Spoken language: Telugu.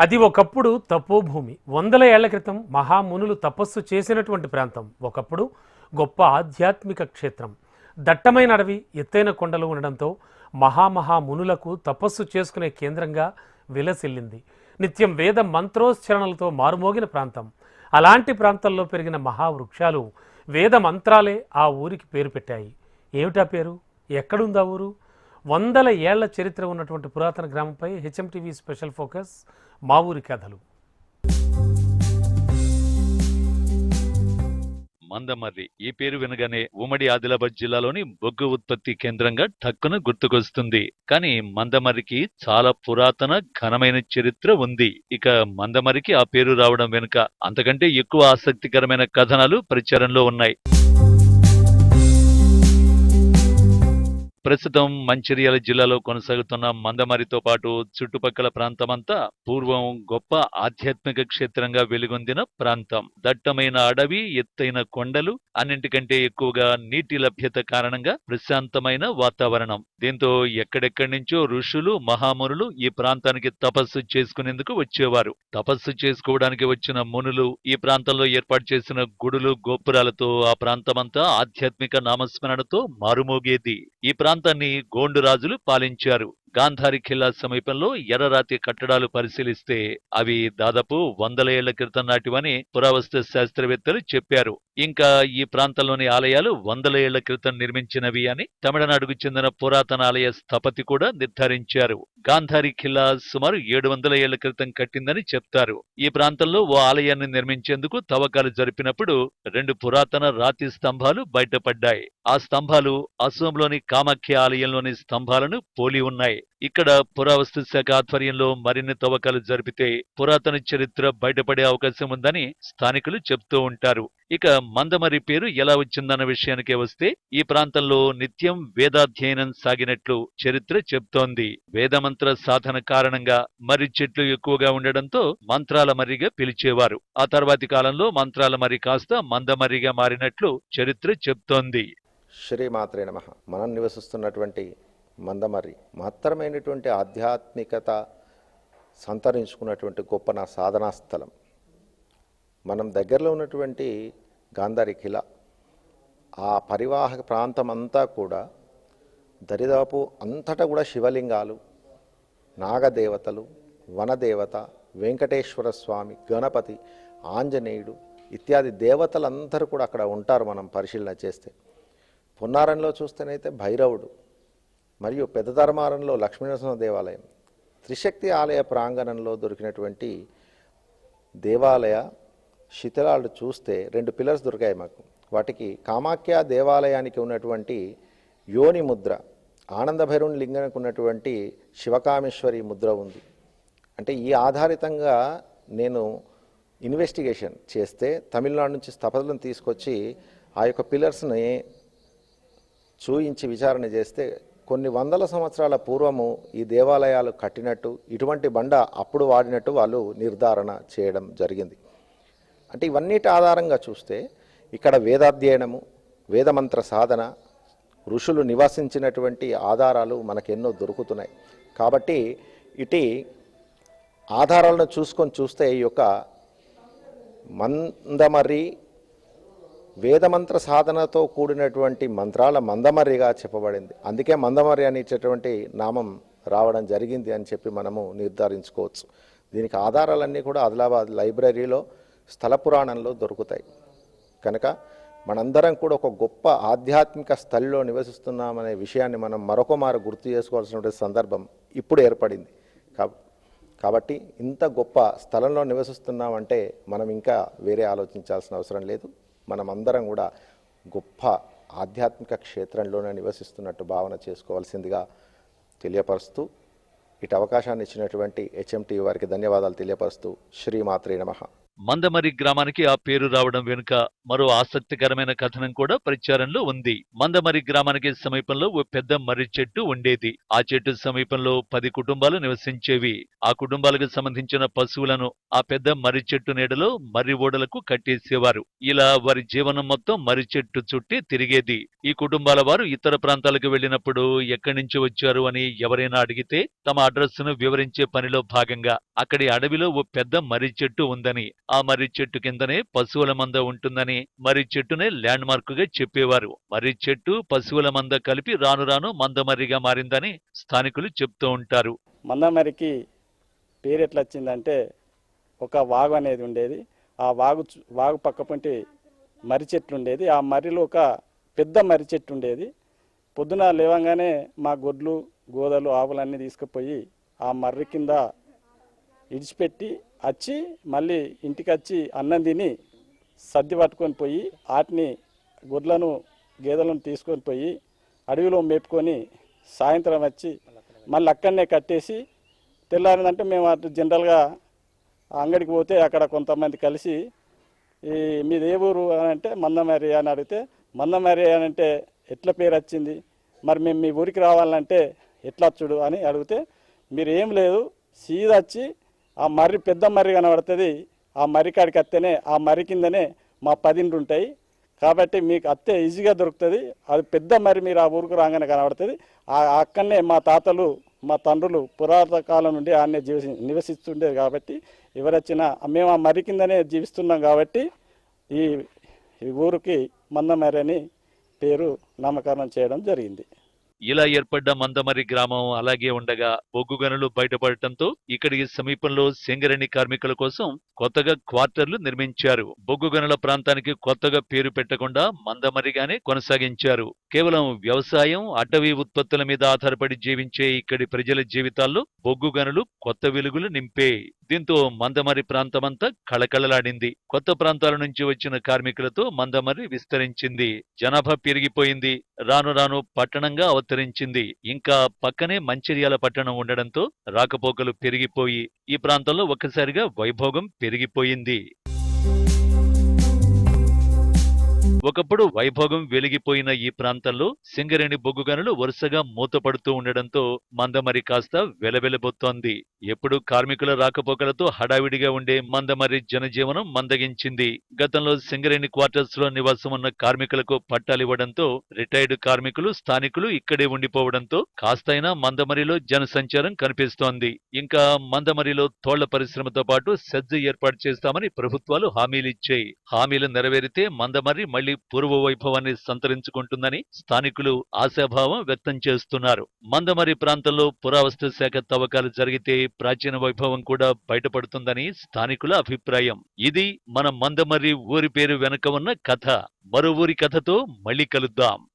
అది ఒకప్పుడు తపోభూమి వందల ఏళ్ళ క్రితం మహామునులు తపస్సు చేసినటువంటి ప్రాంతం. ఒకప్పుడు గొప్ప ఆధ్యాత్మిక క్షేత్రం. దట్టమైన అడవి ఎత్తైన కొండలు ఉండడంతో మహామహామునులకు తపస్సు చేసుకునే కేంద్రంగా విలసిల్లింది. నిత్యం వేద మంత్రోచ్చరణలతో మారుమోగిన ప్రాంతం. అలాంటి ప్రాంతాల్లో పెరిగిన మహావృక్షాలు వేద మంత్రాలే ఆ ఊరికి పేరు పెట్టాయి. ఏమిటా పేరు? ఎక్కడుందా ఊరు? వందల ఏళ్ళ చరిత్ర ఉన్నటువంటి పురాతన గ్రామంపై హెచ్ఎంటీవీ స్పెషల్ ఫోకస్ మా ఊరి కథలు. మందమర్రి ఈ పేరు వినగానే ఉమ్మడి ఆదిలాబాద్ జిల్లాలోని బొగ్గు ఉత్పత్తి కేంద్రంగా టక్కున గుర్తుకొస్తుంది. కానీ మందమర్రికి చాలా పురాతన ఘనమైన చరిత్ర ఉంది. ఇక మందమర్రికి ఆ పేరు రావడం వెనుక అంతకంటే ఎక్కువ ఆసక్తికరమైన కథనాలు ప్రచారంలో ఉన్నాయి. ప్రస్తుతం మంచిర్యాల జిల్లాలో కొనసాగుతున్న మందమరితో పాటు చుట్టుపక్కల ప్రాంతమంతా పూర్వం గొప్ప ఆధ్యాత్మిక క్షేత్రంగా వెలుగొందిన ప్రాంతం. దట్టమైన అడవి ఎత్తైన కొండలు అన్నింటికంటే ఎక్కువగా నీటి లభ్యత కారణంగా ప్రశాంతమైన వాతావరణం. దీంతో ఎక్కడెక్కడి నుంచో ఋషులు మహామునులు ఈ ప్రాంతానికి తపస్సు చేసుకునేందుకు వచ్చేవారు. తపస్సు చేసుకోవడానికి వచ్చిన మునులు ఈ ప్రాంతంలో ఏర్పాటు చేసిన గుడులు గోపురాలతో ఆ ప్రాంతమంతా ఆధ్యాత్మిక నామస్మరణతో మారుమోగేది. ఈ ప్రాంతాన్ని గోండు రాజులు పాలించారు. గాంధారి ఖిల్లా సమీపంలో ఎర్రరాతి కట్టడాలు పరిశీలిస్తే అవి దాదాపు వందల ఏళ్ళ క్రితం నాటివని పురావస్తు శాస్త్రవేత్తలు చెప్పారు. ఇంకా ఈ ప్రాంతంలోని ఆలయాలు వందల ఏళ్ళ క్రితం నిర్మించినవి అని తమిళనాడుకు చెందిన పురాతన ఆలయ స్థపతి కూడా నిర్ధారించారు. గాంధారి ఖిల్లా సుమారు ఏడు వందల ఏళ్ళ క్రితం కట్టిందని చెప్తారు. ఈ ప్రాంతంలో ఓ ఆలయాన్ని నిర్మించేందుకు తవ్వకాలు జరిపినప్పుడు రెండు పురాతన రాతి స్తంభాలు బయటపడ్డాయి. ఆ స్తంభాలు అసోంలోని కామాఖ్య ఆలయంలోని స్తంభాలను పోలి ఉన్నాయి. ఇక్కడ పురావస్తు శాఖ ఆధ్వర్యంలో మరిన్ని తవ్వకాలు జరిపితే పురాతన చరిత్ర బయటపడే అవకాశం ఉందని స్థానికులు చెప్తూ ఉంటారు. ఇక మందమరి పేరు ఎలా వచ్చిందన్న విషయానికే వస్తే ఈ ప్రాంతంలో నిత్యం వేదాధ్యయనం సాగినట్లు చరిత్ర చెప్తోంది. వేదమంత్ర సాధన కారణంగా మరి చెట్లు ఎక్కువగా ఉండడంతో మంత్రాల మర్రిగా పిలిచేవారు. ఆ తర్వాతి కాలంలో మంత్రాల మరి కాస్త మందమర్రిగా మారినట్లు చరిత్ర చెప్తోంది. శ్రీమాత్రే నమ. మనం నివసిస్తున్నటువంటి మందమర్రి మహత్తరమైనటువంటి ఆధ్యాత్మికత సంతరించుకున్నటువంటి గొప్ప నా సాధనా స్థలం. మనం దగ్గరలో ఉన్నటువంటి గాంధారి కిల ఆ పరివాహక ప్రాంతం అంతా కూడా దరిదాపు అంతటా కూడా శివలింగాలు నాగదేవతలు వనదేవత వెంకటేశ్వర స్వామి గణపతి ఆంజనేయుడు ఇత్యాది దేవతలందరూ కూడా అక్కడ ఉంటారు మనం పరిశీలన చేస్తే. పొన్నారంలో చూస్తేనైతే భైరవుడు. మరియు పెద్ద ధర్మారంలో లక్ష్మీనరసింహ దేవాలయం. త్రిశక్తి ఆలయ ప్రాంగణంలో దొరికినటువంటి దేవాలయ శిథిలాలు చూస్తే రెండు పిల్లర్స్ దొరికాయి మాకు. వాటికి కామాఖ్య దేవాలయానికి ఉన్నటువంటి యోని ముద్ర ఆనంద భైరవుని లింగానికి ఉన్నటువంటి శివకామేశ్వరి ముద్ర ఉంది. అంటే ఈ ఆధారితంగా నేను ఇన్వెస్టిగేషన్ చేస్తే తమిళనాడు నుంచి స్థపతులను తీసుకొచ్చి ఆ యొక్క పిల్లర్స్ని చూయించి విచారణ చేస్తే కొన్ని వందల సంవత్సరాల పూర్వము ఈ దేవాలయాలు కట్టినట్టు ఇటువంటి బండ అప్పుడు వాడినట్టు వాళ్ళు నిర్ధారణ చేయడం జరిగింది. అంటే ఇవన్నిటి ఆధారంగా చూస్తే ఇక్కడ వేదాధ్యయనము వేదమంత్ర సాధన ఋషులు నివసించినటువంటి ఆధారాలు మనకెన్నో దొరుకుతున్నాయి. కాబట్టి ఇటీ ఆధారాలను చూసుకొని చూస్తే ఈ యొక్క మందమరి వేదమంత్ర సాధనతో కూడినటువంటి మంత్రాల మందమర్రిగా చెప్పబడింది. అందుకే మందమర్రి అనేటటువంటి నామం రావడం జరిగింది అని చెప్పి మనము నిర్ధారించుకోవచ్చు. దీనికి ఆధారాలన్నీ కూడా ఆదిలాబాద్ లైబ్రరీలో స్థల పురాణంలో దొరుకుతాయి. కనుక మనందరం కూడా ఒక గొప్ప ఆధ్యాత్మిక స్థలిలో నివసిస్తున్నామనే విషయాన్ని మనం మరొక మారు గుర్తు చేసుకోవాల్సినటువంటి సందర్భం ఇప్పుడు ఏర్పడింది. కాబట్టి ఇంత గొప్ప స్థలంలో నివసిస్తున్నామంటే మనం ఇంకా వేరే ఆలోచించాల్సిన అవసరం లేదు. మనం అందరం కూడా గొప్ప ఆధ్యాత్మిక క్షేత్రంలోనే నివసిస్తున్నట్టు భావన చేసుకోవాల్సిందిగా తెలియపరుస్తూ ఇటు అవకాశాన్ని ఇచ్చినటువంటి హెచ్ఎంటీ వారికి ధన్యవాదాలు తెలియపరుస్తూ శ్రీమాత్రే నమః. మందమరి గ్రామానికి ఆ పేరు రావడం వెనుక మరో ఆసక్తికరమైన కథనం కూడా ప్రచారంలో ఉంది. మందమరి గ్రామానికి సమీపంలో ఓ పెద్ద మర్రి చెట్టు ఉండేది. ఆ చెట్టు సమీపంలో పది కుటుంబాలు నివసించేవి. ఆ కుటుంబాలకు సంబంధించిన పశువులను ఆ పెద్ద మర్రి చెట్టు నీడలో మర్రి ఓడలకు కట్టేసేవారు. ఇలా వారి జీవనం మొత్తం మర్రి చెట్టు చుట్టి తిరిగేది. ఈ కుటుంబాల వారు ఇతర ప్రాంతాలకు వెళ్ళినప్పుడు ఎక్కడి నుంచి వచ్చారు అని ఎవరైనా అడిగితే తమ అడ్రస్ను వివరించే పనిలో భాగంగా అక్కడి అడవిలో ఓ పెద్ద మర్రి చెట్టు ఉందని ఆ మర్రి చెట్టు కిందనే పశువుల మంద ఉంటుందని మర్రి చెట్టునే ల్యాండ్ మార్కుగా చెప్పేవారు. మర్రి చెట్టు పశువుల మంద కలిపి రాను రాను మందమర్రిగా మారిందని స్థానికులు చెప్తూ ఉంటారు. మందమరికి పేరు ఎట్లా వచ్చిందంటే ఒక వాగు అనేది ఉండేది. ఆ వాగు వాగు పక్కపంటి మర్రి చెట్టు ఉండేది. ఆ మర్రిలో ఒక పెద్ద మర్రి చెట్టు ఉండేది. పొద్దున లేవంగానే మా గొడ్లు గోదలు ఆవులన్నీ తీసుకుపోయి ఆ మర్రి కింద ఇడిచిపెట్టి వచ్చి మళ్ళీ ఇంటికి వచ్చి అన్నం తిని సర్ది పట్టుకొని పోయి వాటిని గొడ్లను గేదెలను తీసుకొని పోయి అడవిలో మేపుకొని సాయంత్రం వచ్చి మళ్ళీ అక్కడనే కట్టేసి తెల్లారిందంటే మేము అటు జనరల్గా అంగడికి పోతే అక్కడ కొంతమంది కలిసి ఈ మీది ఏ ఊరు అని అంటే మందమరి అని అడిగితే మందమరి అని అంటే ఎట్లా పేరు వచ్చింది? మరి మేము మీ ఊరికి రావాలంటే ఎట్లా వచ్చుడు? అని అడిగితే మీరు ఏం లేదు సీదా వచ్చి ఆ మర్రి పెద్ద మర్రి కనబడుతుంది. ఆ మర్రి కాడికి అత్తేనే ఆ మర్రి కిందనే మా పదిండ్లు ఉంటాయి. కాబట్టి మీకు అత్తే ఈజీగా దొరుకుతుంది. అది పెద్ద మరి మీరు ఆ ఊరుకు రాగానే కనబడుతుంది. ఆ అక్కడనే మా తాతలు మా తండ్రులు పురాతన కాలం నుండి ఆడనే జీవసి నివసిస్తుండేది కాబట్టి ఎవరొచ్చినా మేము ఆ మరి కిందనే జీవిస్తున్నాం కాబట్టి ఈ ఈ ఊరికి మందమర్రి అని పేరు నామకరణం చేయడం జరిగింది. ఇలా ఏర్పడ్డ మందమరి గ్రామం అలాగే ఉండగా బొగ్గు గనులు బయటపడటంతో ఇక్కడికి సమీపంలో సింగరేణి కార్మికుల కోసం కొత్తగా క్వార్టర్లు నిర్మించారు. బొగ్గు గనుల ప్రాంతానికి కొత్తగా పేరు పెట్టకుండా మందమరిగానే కొనసాగించారు. కేవలం వ్యవసాయం అటవీ ఉత్పత్తుల మీద ఆధారపడి జీవించే ఇక్కడి ప్రజల జీవితాల్లో బొగ్గు గనులు కొత్త వెలుగులు నింపే. దీంతో మందమరి ప్రాంతమంతా కళకళలాడింది. కొత్త ప్రాంతాల నుంచి వచ్చిన కార్మికులతో మందమరి విస్తరించింది. జనాభా పెరిగిపోయింది. రాను రాను పట్టణంగా అవతరించింది. ఇంకా పక్కనే మంచిర్యాల పట్టణం ఉండడంతో రాకపోకలు పెరిగిపోయి ఈ ప్రాంతంలో ఒక్కసారిగా వైభోగం పెరిగిపోయింది. ఒకప్పుడు వైభోగం వెలిగిపోయిన ఈ ప్రాంతంలో సింగరేణి బొగ్గు గనులు వరుసగా మూతపడుతూ ఉండడంతో మందమరి కాస్త వెలవెలబోతోంది ఎప్పుడు కార్మికుల రాకపోకలతో హడావిడిగా ఉండే మందమరి జనజీవనం మందగించింది. గతంలో సింగరేణి క్వార్టర్స్లో నివాసం ఉన్న కార్మికులకు పట్టాలివ్వడంతో రిటైర్డ్ కార్మికులు స్థానికులు ఇక్కడే ఉండిపోవడంతో కాస్తైనా మందమరిలో జనసంచారం కనిపిస్తోంది. ఇంకా మందమరిలో తోళ్ళ పరిశ్రమతో పాటు సెజ్జ ఏర్పాటు చేస్తామని ప్రభుత్వాలు హామీలిచ్చాయి. హామీలు నెరవేరితే మందమర్రి మళ్ళీ పూర్వ వైభవాన్ని సంతరించుకుంటుందని స్థానికులు ఆశాభావం వ్యక్తం చేస్తున్నారు. మందమరి ప్రాంతంలో పురావస్తు శాఖ తవ్వకాలు జరిగితే ప్రాచీన వైభవం కూడా బయటపడుతుందని స్థానికుల అభిప్రాయం. ఇది మన మందమరి ఊరి పేరు వెనుక ఉన్న కథ. మరో ఊరి కథతో మళ్ళీ కలుద్దాం.